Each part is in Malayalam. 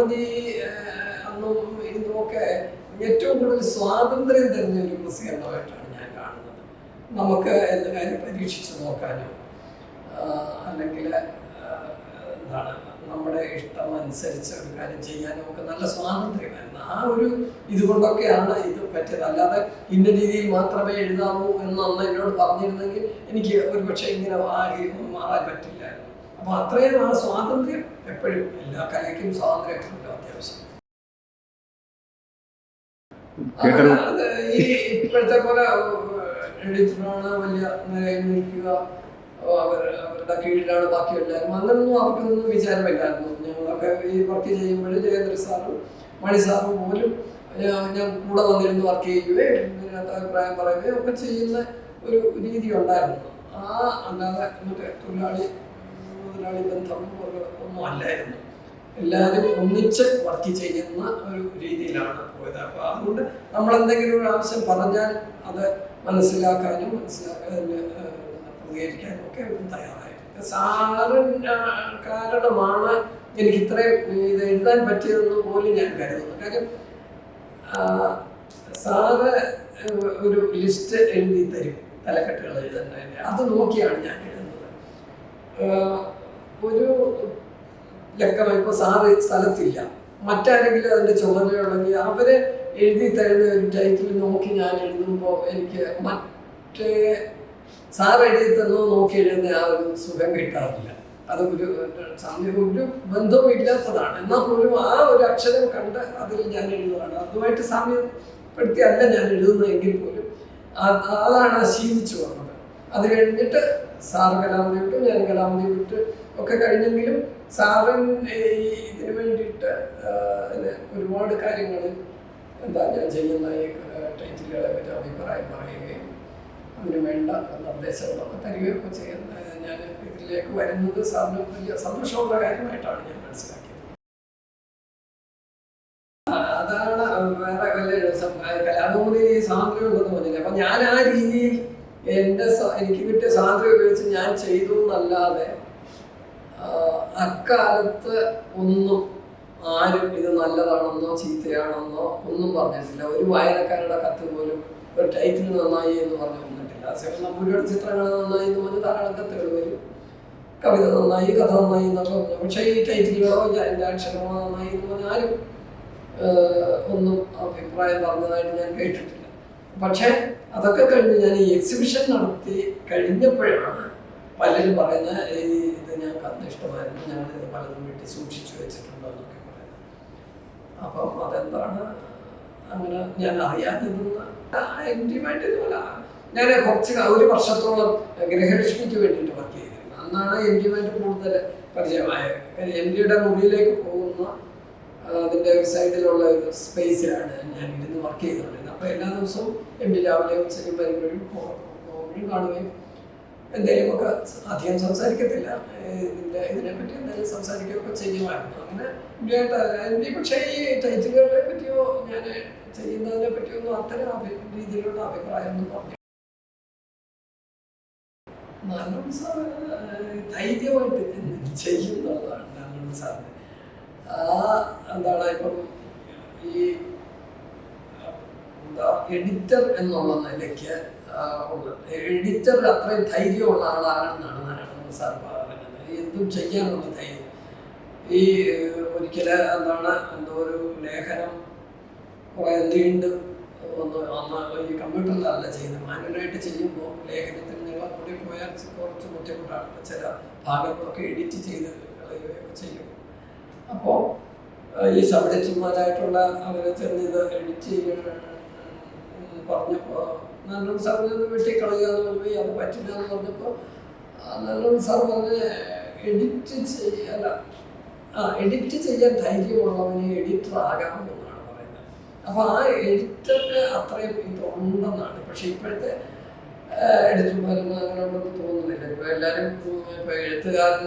കലാമതി അന്നും ഇന്നുമൊക്കെ ഏറ്റവും കൂടുതൽ സ്വാതന്ത്ര്യം തരുന്ന ഒരു പ്രസിദ്ധമായിട്ടാണ് ഞാൻ കാണുന്നത്. നമുക്ക് എന്ത് കാര്യം പരീക്ഷിച്ച് നോക്കാനോ അല്ലെങ്കിൽ എന്താണ് നമ്മുടെ ഇഷ്ടം അനുസരിച്ച് ഒരു കാര്യം ചെയ്യാനും ഒക്കെ നല്ല സ്വാതന്ത്ര്യമായിരുന്നു. ആ ഒരു ഇതുകൊണ്ടൊക്കെയാണ് ഇത് പറ്റിയത്. അല്ലാതെ ഇന്ന രീതിയിൽ മാത്രമേ എഴുതാവൂ എന്നൊന്ന് എന്നോട് പറഞ്ഞിരുന്നെങ്കിൽ എനിക്ക് ഒരു പക്ഷേ ഇങ്ങനെ ആകെ മാറാൻ പറ്റില്ലായിരുന്നു. അപ്പോൾ അത്രയും ആ സ്വാതന്ത്ര്യം എപ്പോഴും എല്ലാ കലയ്ക്കും സ്വാതന്ത്ര്യം അത്യാവശ്യം. അത് ഈ ഇപ്പോഴത്തെ പോലെ എഡിറ്ററാണ് വലിയ നിലയിൽ നിൽക്കുക. അവർ അവരുടെ കീഴിലാണ് ബാക്കി എല്ലാവരും. അങ്ങനൊന്നും അവർക്കൊന്നും വിചാരമില്ലായിരുന്നു. ഞങ്ങളൊക്കെ ഈ വർക്ക് ചെയ്യുമ്പോൾ ജയേന്ദ്ര സാറും മണി സാറും പോലും ഞാൻ ഞാൻ കൂടെ വന്നിരുന്ന് വർക്ക് ചെയ്യുകയും ഇതിനകത്ത് അഭിപ്രായം പറയുകയും ഒക്കെ ചെയ്യുന്ന ഒരു രീതി ഉണ്ടായിരുന്നു. ആ അല്ലാതെ മറ്റേ തൊഴിലാളി മുതലാളി ബന്ധം ഒന്നും അല്ലായിരുന്നു എല്ലാവരും ഒന്നിച്ച് വർക്ക് ചെയ്യുന്ന ഒരു രീതിയിലാണ് പോയത്. അപ്പോൾ അതുകൊണ്ട് നമ്മൾ എന്തെങ്കിലും ഒരു ആവശ്യം പറഞ്ഞാൽ അത് മനസ്സിലാക്കാനും ഏഹ്, പ്രതികരിക്കാനും ഒക്കെ തയ്യാറായിരുന്നു. സാറ് കാരണമാണ് എനിക്ക് ഇത്രയും ഇത് എഴുതാൻ പറ്റിയതെന്ന് പോലും ഞാൻ കരുതുന്നു. കാര്യം സാറ് ഒരു ലിസ്റ്റ് എഴുതി തരും തലക്കെട്ടുകൾ എഴുതുന്നതിന് അത് നോക്കിയാണ് ഞാൻ എഴുതുന്നത്. ഒരു ലക്കം ഇപ്പോൾ സാറ് സ്ഥലത്തില്ല. മറ്റാരെങ്കിലും അതിന്റെ ചുമതലയുണ്ടെങ്കിൽ അവരെ എഴുതി തരുന്ന ഒരു ടൈറ്റിൽ നോക്കി ഞാൻ എഴുതുമ്പോൾ എനിക്ക് മറ്റേ സാർ എഴുതി തന്നു നോക്കി എഴുതുന്ന ആ ഒരു സുഖം കിട്ടാറില്ല. അത് ഒരു സാമ്യം ഒരു ബന്ധവും ഇല്ലാത്തതാണ്. എന്നാൽ പോലും ആ ഒരു അക്ഷരം കണ്ട് അതിൽ ഞാൻ എഴുതുകയാണ് അതുമായിട്ട് സാമ്യപ്പെടുത്തിയല്ല ഞാൻ എഴുതുന്നതെങ്കിൽ പോലും. അതാണ് ശീലിച്ചു വന്നത്. അത് കഴിഞ്ഞിട്ട് സാറ് കലാമതി വിട്ടു ഞാൻ കലാമതി വിട്ട്. ഒക്കെ കഴിഞ്ഞെങ്കിലും സാറൻ ഈ ഇതിനു വേണ്ടിയിട്ട് ഒരുപാട് കാര്യങ്ങൾ എന്താ ഞാൻ ചെയ്യുന്ന ഈ ടൈറ്റിലുകളെ പറ്റി അഭിപ്രായം പറയുകയും അതിന് വേണ്ട നിർദ്ദേശങ്ങളൊക്കെ തരികയൊക്കെ ചെയ്യുന്ന ഞാൻ ഇതിലേക്ക് വരുന്നത് സാറിന് വലിയ സന്തോഷമുള്ള കാര്യമായിട്ടാണ് ഞാൻ മനസ്സിലാക്കിയത്. അതാണ് വേറെ വലിയ കലാഭവനിൽ സ്വാതന്ത്ര്യം ഉണ്ടെന്ന് പറഞ്ഞില്ല? അപ്പൊ ഞാൻ ആ രീതിയിൽ എന്റെ എനിക്ക് കിട്ടിയ സ്വാതന്ത്ര്യം ഉപയോഗിച്ച് ഞാൻ ചെയ്തു എന്നല്ലാതെ അക്കാലത്ത് ഒന്നും ആരും ഇത് നല്ലതാണെന്നോ ചീത്തയാണെന്നോ ഒന്നും പറഞ്ഞിട്ടില്ല. ഒരു വായനക്കാരുടെ കത്ത് പോലും ഒരു ടൈറ്റിൽ നന്നായി എന്ന് പറഞ്ഞു വന്നിട്ടില്ല. നമ്മൾ നമ്പൂരിയുടെ ചിത്രങ്ങൾ നന്നായി എന്ന് പറഞ്ഞ് ധാരാളം കത്തുകൾ വരും. കവിത നന്നായി കഥ നന്നായി എന്നൊക്കെ പറഞ്ഞു. പക്ഷേ ഈ ടൈറ്റിലോ എന്റെ അക്ഷരമോ നന്നായി എന്ന് പറഞ്ഞാൽ ആരും ഒന്നും അഭിപ്രായം പറഞ്ഞതായിട്ട് ഞാൻ കേട്ടിട്ടില്ല. പക്ഷേ അതൊക്കെ കഴിഞ്ഞ് ഞാൻ ഈ എക്സിബിഷൻ നടത്തി കഴിഞ്ഞപ്പോഴാണ് പലരും പറയുന്ന ഇത് ഞങ്ങൾക്ക് അന്ന് ഇഷ്ടമായിരുന്നു. ഞങ്ങൾ ഇത് പലതും വീട്ടിൽ സൂക്ഷിച്ചു വെച്ചിട്ടുണ്ടെന്നൊക്കെ പറയുന്നത്. അപ്പം അതെന്താണ്? അങ്ങനെ ഞാൻ അറിയാതിരുന്ന ഇതുപോലെ. ഞാൻ കുറച്ച് ഒരു വർഷത്തോളം ഗൃഹലക്ഷ്മിക്ക് വേണ്ടിയിട്ട് വർക്ക് ചെയ്തിരുന്നു. അന്നാണ് എം ജിയുമായിട്ട് കൂടുതൽ പരിചയമായത്. എം ഡിയുടെ മുറിയിലേക്ക് പോകുന്ന അതിന്റെ ഒരു സൈഡിലുള്ള ഒരു സ്പേസിലാണ് ഞാൻ ഇരുന്ന് വർക്ക് ചെയ്തുകൊണ്ടിരുന്നത്. അപ്പോൾ എല്ലാ ദിവസവും എം ഡി രാവിലെ ഉച്ചയ്ക്ക് വരുമ്പോഴും പോകുമ്പോഴും കാണുകയും എന്തെങ്കിലുമൊക്കെ അധികം സംസാരിക്കത്തില്ല. ഇതിന്റെ ഇതിനെപ്പറ്റി എന്തെങ്കിലും സംസാരിക്കുകയൊക്കെ ചെയ്യുമായിരുന്നു. അങ്ങനെ ഇവിടെയായിട്ട് പക്ഷേ ഈ ടൈറ്റിലുകളെ പറ്റിയോ ഞാൻ ചെയ്യുന്നതിനെ പറ്റിയൊന്നും അത്തരം അഭി രീതിയിലുള്ള അഭിപ്രായമൊന്നും പറഞ്ഞു നല്ലോണം സാർ ധൈര്യമായിട്ട് ചെയ്യുന്നതാണ് നല്ലോണം സാറിന് ആ എന്താണ് ഇപ്പം ഈ എഡിറ്റർ എന്നുള്ള നിലയ്ക്ക് എഡിറ്റർ അത്രയും ധൈര്യമുള്ള ആളാണെന്നാണ് നാരായണ സാർ പറയുന്നത് എന്തും ചെയ്യാനുള്ള ധൈര്യം. ഈ ഒരിക്കൽ എന്താണ് എന്തോ ഒരു ലേഖനം കുറേ നീണ്ട് ഒന്ന് അന്ന് ഈ കമ്പ്യൂട്ടറിലല്ല ചെയ്യുന്നത്. മാനുവലായിട്ട് ചെയ്യുമ്പോൾ ലേഖനത്തിൽ നിങ്ങൾ കൂടി പോയാൽ കുറച്ച് ബുദ്ധിമുട്ടാണ്. ചില ഭാഗങ്ങളൊക്കെ എഡിറ്റ് ചെയ്ത് കളയുകയൊക്കെ ചെയ്യും. അപ്പോൾ ഈ സബ്ജക്റ്റുമാരായിട്ടുള്ള അവരെ ചെന്ന് ഇത് എഡിറ്റ് ചെയ്യുക പറഞ്ഞപ്പോൾ സാർ ഇത് വെട്ടിക്കളയുക എന്ന് പറഞ്ഞു അത് പറ്റില്ല എന്ന് പറഞ്ഞപ്പോൾ നല്ലൊരു സാർ പറഞ്ഞ് എഡിറ്റ് ചെയ്യല്ല ആ എഡിറ്റ് ചെയ്യാൻ ധൈര്യമുള്ളവന് എഡിറ്റർ ആകാമെന്നാണ് പറയുന്നത്. അപ്പോൾ ആ എഡിറ്റർക്ക് അത്രയും ഇത് ഉണ്ടെന്നാണ്. പക്ഷെ ഇപ്പോഴത്തെ എഡിറ്റർമാരൊന്നും അങ്ങനെ ഉണ്ടെന്ന് തോന്നുന്നില്ല. ഇപ്പോൾ എല്ലാവരും ഇപ്പോൾ എഴുത്തുകാരൻ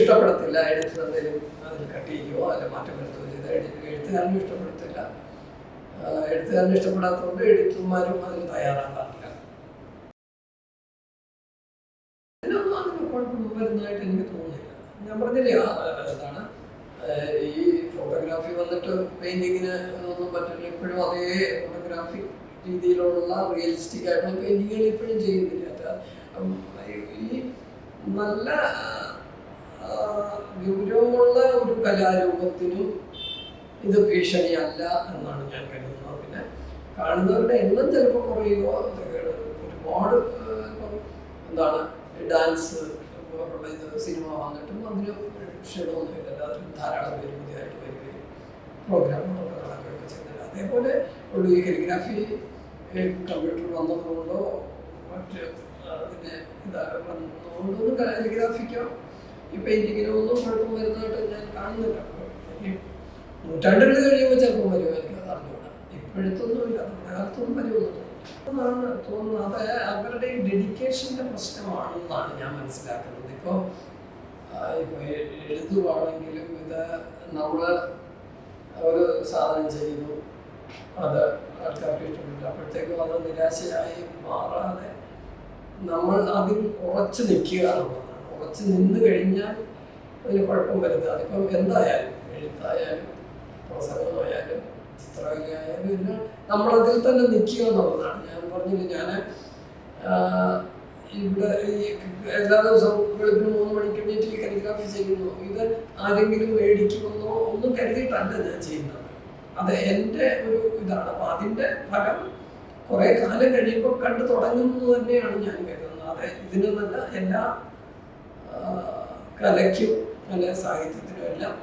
ഇഷ്ടപ്പെടത്തില്ല. എഡിറ്റർ എന്തെങ്കിലും അതിൽ കട്ട് ചെയ്യുകയോ അല്ല മാറ്റം വരുത്തുകയോ ചെയ്ത് എഡിറ്റ് എഴുത്തുകാരനും ഇഷ്ടപ്പെടത്തില്ല. എഴുത്തുകാരനെ ഇഷ്ടപ്പെടാത്തതുകൊണ്ട് എഴുത്തുമാരും അതിന് തയ്യാറാകാറില്ല ഇതിനൊന്നും അങ്ങനെ കുഴപ്പം വരുന്നതായിട്ട് എനിക്ക് തോന്നുന്നില്ല. ഞാൻ പറഞ്ഞില്ലേ എന്താണ് ഈ ഫോട്ടോഗ്രാഫി വന്നിട്ട് പെയിന്റിങ്ങിന് ഒന്നും പറ്റില്ല. ഇപ്പോഴും അതേ ഫോട്ടോഗ്രാഫി രീതിയിലുള്ള റിയലിസ്റ്റിക് ആയിട്ടുള്ള പെയിന്റിങ്ങുകൾ ഇപ്പോഴും ചെയ്യുന്നില്ല. ഈ നല്ല ഗൗരവമുള്ള ഒരു കലാരൂപത്തിനും ഇത് ഭീഷണിയല്ല എന്നാണ് ഞാൻ കരുതുന്നത്. പിന്നെ കാണുന്നവരുടെ എണ്ണം ചിലപ്പോൾ കുറയുമോ ഒരുപാട് എന്താണ് ഡാൻസ് പോലുള്ള ഇത് സിനിമ വന്നിട്ടും അതിന് ക്ഷീണമൊന്നുമില്ല എല്ലാവരും ധാരാളം പേര് പുതിയതായിട്ട് വരികയും പ്രോഗ്രാമുകളൊക്കെ നടക്കുകയൊക്കെ ചെയ്യുന്നില്ല അതേപോലെ ഉള്ളൂ ഈ കലിഗ്രാഫി കമ്പ്യൂട്ടർ വന്നതുകൊണ്ടോ മറ്റ് അതിന് ഇതാ വന്നതുകൊണ്ടൊന്നും കലിഗ്രാഫിക്കോ ഈ പെയിന്റിങ്ങിനോ ഒന്നും കുഴപ്പം വരുന്നതായിട്ട് ഞാൻ കാണുന്നില്ല. നൂറ്റാണ്ടുകൾ കഴിയുമ്പോൾ ചിലപ്പോൾ വരുമായിരിക്കും അത് അറിഞ്ഞുകൂടാ. ഇപ്പോഴത്തൊന്നുമില്ല നമ്മുടെ കാലത്തൊന്നും വരുമെന്ന് അതാണ് തോന്നുന്നത്. അത് അവരുടെ ഡെഡിക്കേഷന്റെ പ്രശ്നമാണെന്നാണ് ഞാൻ മനസ്സിലാക്കുന്നത്. ഇപ്പോൾ ഇപ്പോൾ എഴുതുവാണെങ്കിലും ഇത് നമ്മൾ ഒരു സാധനം ചെയ്യുന്നു. അത് ആൾക്കാർക്ക് ഇഷ്ടപ്പെട്ടില്ല. അപ്പോഴത്തേക്കും അത് നിരാശയായി മാറാതെ നമ്മൾ അതിൽ ഉറച്ചു നിൽക്കുക എന്നുള്ളതാണ്. ഉറച്ചു നിന്ന് കഴിഞ്ഞാൽ അതിന് കുഴപ്പം വരുത്താതെ. ഇപ്പം എന്തായാലും എഴുത്തായാലും പ്രസംഗമായാലും ചിത്രകലയായാലും എല്ലാം നമ്മളതിൽ തന്നെ നിൽക്കുക എന്നുള്ളതാണ്. ഞാൻ പറഞ്ഞില്ല ഞാൻ ഇവിടെ എല്ലാ ദിവസവും വെളുപ്പിന് മൂന്ന് മണിക്ക് എണീറ്റ് കലിഗ്രാഫി ചെയ്യുന്നു. ഇത് ആരെങ്കിലും മേടിക്കുമെന്നോ ഒന്നും കരുതിയിട്ടല്ല ഞാൻ ചെയ്യുന്നത്. അത് എന്റെ ഒരു ഇതാണ്. അപ്പം അതിന്റെ ഫലം കുറേ കാലം കഴിയുമ്പോൾ കണ്ടു തുടങ്ങുന്നത് തന്നെയാണ് ഞാൻ കരുതുന്നത്. അത് ഇതിന് നല്ല എല്ലാ കലയ്ക്കും നല്ല സാഹിത്യത്തിനും എല്ലാം